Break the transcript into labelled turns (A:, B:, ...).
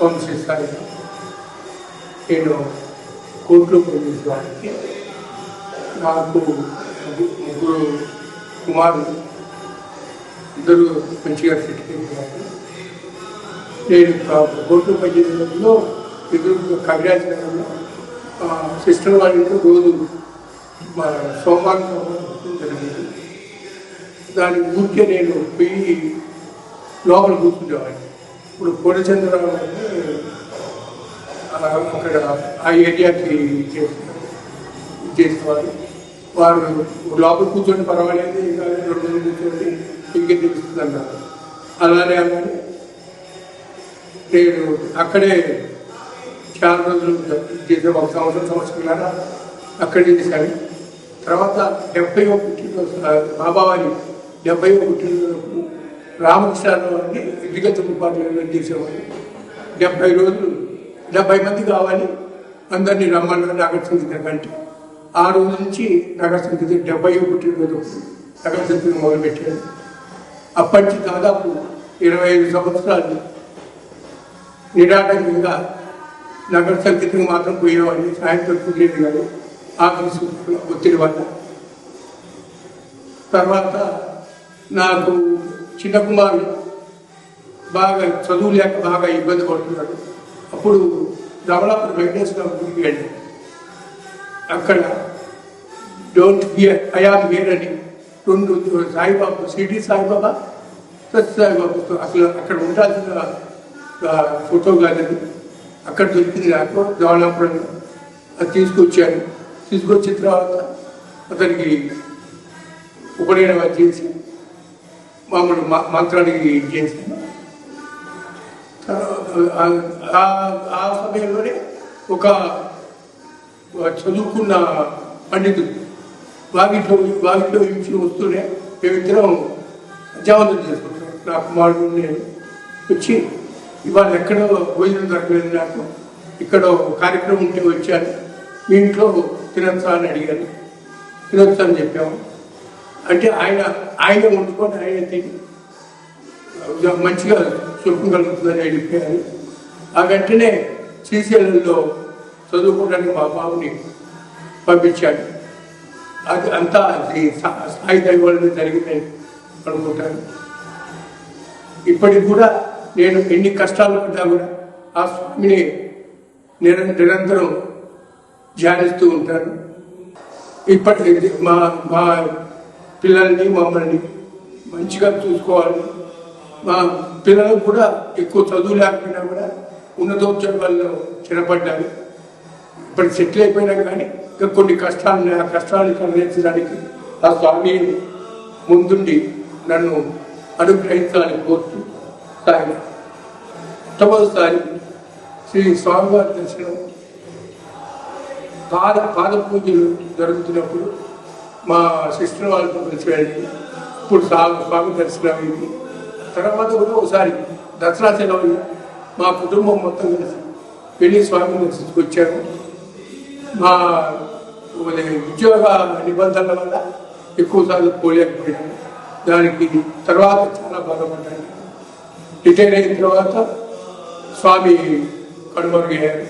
A: వంశీ స్థాయి నేను కోర్టులో పనిచేసేవాడికి నాకు ముగ్గురు కుమారులు ఇద్దరు మంచిగా సెటిల్ నేను కోర్టు పనిచేసేటప్పుడు ఎదురు కవిరాజ్ నగర్లో సిస్టర్ వాళ్ళ ఇంట్లో రోజు మా సోమవారం జరిగింది. దాని ఊరికే నేను పోయి లోపల కూర్చుండేవాడిని. ఇప్పుడు పూర్ణచంద్రరావు గారిని అక్కడ ఆ ఏరియాకి చేస్తున్నారు చేసేవారు. వారు లోపల కూర్చొని పర్వాలేదు ఇంకా రెండు రోజులు కూర్చోండి ఇంకే తెలుస్తుంది అన్నారు. అలానే అన్నారు నేను అక్కడే చాలా రోజులు చేసే ఒక సంవత్సరం సంవత్సరం అక్కడే చేశాను. తర్వాత డెబ్బై ఒక పుట్టినరోజు బాబావారి డెబ్బై ఒక రామకృష్ణరావు అని విగత డిపార్ట్మెంట్లో చేసేవాడు డెబ్బై రోజులు డెబ్బై మంది కావాలి. అందరినీ రమ్మన్నారు నగర సంగీతం కంటే ఆ రోజు నుంచి నగర సంగీతం డెబ్బై పుట్టినరోజు నగర సంగీతం మొదలుపెట్టాను అప్పటి నుంచి దాదాపు ఇరవై ఐదు సంవత్సరాలు నిరాటంకంగా నగర సంగీతం మాత్రం పోయేవాడిని సాయంత్రం కుదిరేది కాదు. ఆఫీసు ఒత్తిడి వల్ల. తర్వాత నాకు చిన్న కుమారుడు బాగా చదువు లేక బాగా ఇబ్బంది పడుతున్నాడు. అప్పుడు రమణాపురం వెంకటేశ్వర గుడికి వెళ్ళి అక్కడ డోంట్ హియర్ ఐఆమ్ హియర్ అని రెండు సాయిబాబా సిడి సాయిబాబా సత్య సాయిబాబు అసలు అక్కడ ఉండాల్సిన ఫోటో గాలరీ అక్కడ దొరికింది నాకు దవణాపురంలో అది తీసుకొచ్చాను తీసుకొచ్చిన తర్వాత అతనికి ఉపనయనం చేసి మామూలు మంత్రానికి చేశాను ఆ- సమయంలోనే ఒక చదువుకున్న పండితుడు వాగిట్లో వాగిట్లో ఇంట్లో వస్తూనే మేమిద్దరం అధ్యావంతం చేసుకుంటాం. నా కుమారుడు నేను వచ్చి ఇవాళ ఎక్కడో భోజనం దొరకలేదు నాకు ఇక్కడ ఒక కార్యక్రమం ఉంటే వచ్చాను మీ ఇంట్లో తినొచ్చా? అని అడిగాను తినొచ్చా? అని చెప్పాము. అంటే ఆయన ఆయన వండుకొని ఆయన తిని మంచిగా సుఖం కలుగుతుందని ఆయన చెప్పారు ఆ వెంటనే శ్రీశైలంలో చదువుకోవడానికి మా బాబుని పంపించాడు. అది అంతా అది సాయి దైవాలను జరిగిందని అనుకుంటాను. ఇప్పటికి కూడా నేను ఎన్ని కష్టాలు పడ్డా కూడా ఆ స్వామిని నిర నిరంతరం ధ్యానిస్తూ ఉంటాను. ఇప్పటి మా మా పిల్లల్ని మమ్మల్ని మంచిగా చూసుకోవాలి. మా పిల్లలకు కూడా ఎక్కువ చదువు లేకపోయినా కూడా ఉన్నతోద్యోగాల్లో స్థిరపడ్డారు ఇప్పుడు సెటిల్ అయిపోయినా కానీ ఇంకా కొన్ని కష్టాలు ఆ కష్టాలను కలిగించడానికి ఆ స్వామి ముందుండి నన్ను అనుగ్రహించాలని కోరుతూ సాగి మొట్టమొదటిసారి శ్రీ స్వామివారి దర్శనం పాద పాద పూజలు జరుగుతున్నప్పుడు మా సిస్టర్ వాళ్ళతో కలిసి వెళ్ళి ఇప్పుడు స్వామి స్వామి దర్శనం అయింది. తర్వాత కూడా ఒకసారి దసరా సెలవు మా కుటుంబం మొత్తం కలిసి వెళ్ళి స్వామిని దర్శించుకొచ్చాము. మా ఉద్యోగ నిబంధనల వల్ల ఎక్కువసార్లు పోలేకపోయాను దానికి తర్వాత చాలా బాధపడ్డాను. రిటైర్ అయిన తర్వాత స్వామి కనుమరుగయ్యారు.